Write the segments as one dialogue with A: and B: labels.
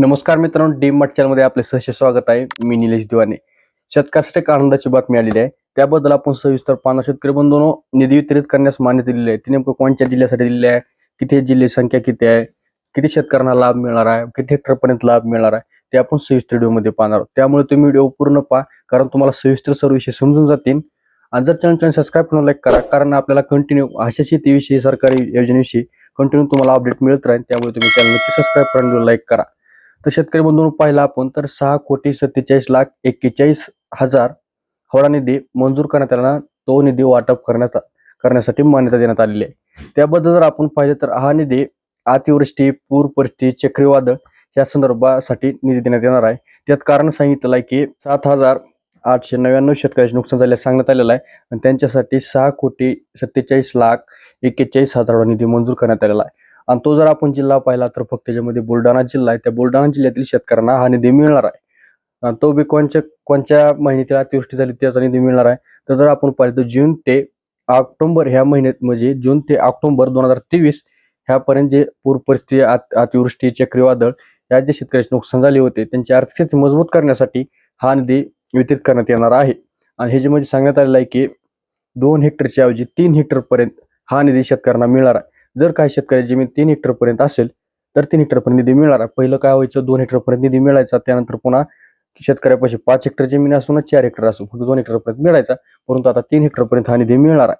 A: नमस्कार मित्रांनो डी मट चॅनलमध्ये आपले सहर्ष स्वागत आहे. मी निलेश दिवाने. शेतकऱ्यासाठी एक आनंदाची बातमी आलेली आहे. त्याबद्दल आपण सविस्तर पाहणार शेतकरी बंधूंनो निधी वितरित करण्यास मान्यता दिली आहे. ती नेमकं कोणत्या जिल्ह्यासाठी दिलेली आहे? किती जिल्हे संख्या किती आहे? किती शेतकऱ्यांना लाभ मिळणार आहे? किती हेक्टरपर्यंत लाभ मिळणार आहे? ते आपण सविस्तर व्हिडिओमध्ये पाहणार आहोत. त्यामुळे तुम्ही व्हिडिओ पूर्ण पहा कारण तुम्हाला सविस्तर सर्व विषय समजून जातील. आणि जर चॅनल चॅनल सबस्क्राईब करून लाईक करा कारण आपल्याला कंटिन्यू अशा शेतीविषयी सरकारी योजनेविषयी कंटिन्यू तुम्हाला अपडेट मिळत राहील. त्यामुळे तुम्ही चॅनल नक्की सबस्क्राईब करून लाईक करा. तर शेतकरी बंधूंनो पाहिला आपण तर सहा कोटी सत्तेचाळीस लाख एक्केचाळीस हजार हवडा निधी मंजूर करण्यात आला तो निधी वाटप करण्यात करण्यासाठी मान्यता देण्यात आलेली आहे. त्याबद्दल जर आपण पाहिलं तर हा निधी अतिवृष्टी पूर परिस्थिती चक्रीवादळ या संदर्भासाठी निधी देण्यात येणार आहे. त्यात कारण सांगितलं आहे की सात हजार आठशे नव्याण्णव शेतकऱ्याचे नुकसान झाल्यास सांगण्यात आलेलं आहे आणि त्यांच्यासाठी सहा कोटी सत्तेचाळीस लाख एक्केचाळीस हजार निधी मंजूर करण्यात आलेला आहे. आणि तो जर आपण जिल्हा पाहिला तर फक्त त्याच्यामध्ये बुलढाणा जिल्हा आहे. त्या बुलढाणा जिल्ह्यातील शेतकऱ्यांना हा निधी मिळणार आहे. आणि तो बी कोणच्या कोणत्या महिन्यातील अतिवृष्टी झाली त्याचा निधी मिळणार आहे. तर जर आपण पाहिलं तर जून ते ऑक्टोंबर ह्या महिन्यात म्हणजे जून ते ऑक्टोंबर दोन हजार तेवीस ह्यापर्यंत जे पूर परिस्थिती अतिवृष्टी चक्रीवादळ या जे शेतकऱ्याचे नुकसान झाले होते त्यांची आर्थिक स्थिती मजबूत करण्यासाठी हा निधी वितरित करण्यात येणार आहे. आणि हे जे म्हणजे सांगण्यात आलेलं आहे की दोन हेक्टरच्या ऐवजी तीन हेक्टरपर्यंत हा निधी शेतकऱ्यांना मिळणार आहे. जर काही शेतकरी जमीन तीन हेक्टरपर्यंत असेल तर तीन हेक्टरपर्यंत निधी मिळणार. पहिलं काय व्हायचं? दोन हेक्टरपर्यंत निधी मिळायचा. त्यानंतर पुन्हा शेतकऱ्यापाशी पाच हेक्टर जमीन असून ना चार हेक्टर असू फक्त दोन हेक्टरपर्यंत मिळायचा. परंतु आता तीन हेक्टरपर्यंत हा निधी मिळणार आहे.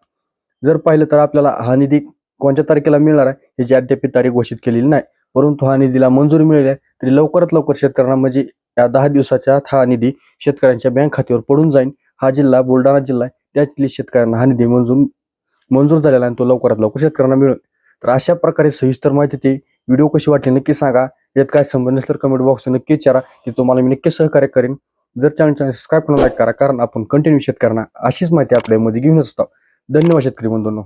A: जर पाहिलं तर आपल्याला हा निधी कोणत्या तारखेला मिळणार आहे ह्याची अद्याप तारीख घोषित केलेली नाही. परंतु हा निधीला मंजुरी मिळेल आहे तरी लवकरात लवकर शेतकऱ्यांना म्हणजे या दहा दिवसाच्या आत हा निधी शेतकऱ्यांच्या बँक खात्यावर पडून जाईल हा जिल्हा बुलढाणा जिल्हा आहे. त्यातील शेतकऱ्यांना हा निधी मंजूर मंजूर झालेला आहे आणि तो लवकरात लवकर शेतकऱ्यांना मिळेल. तर अशा प्रकारे सविस्तर माहिती ती व्हिडिओ कशी वाटली नक्की सांगा. यात काय संबंध असेल तर कमेंट बॉक्स नक्की विचारा. की तुम्हाला मी नक्की सहकार्य करेन. जर चॅनल चॅनल सबस्क्राईब करून लाईक करा कारण आपण कंटिन्यू शेतकऱ्यांना अशीच माहिती आपल्यामध्ये घेऊनच असतो. धन्यवाद शेतकरी बंधूंनो.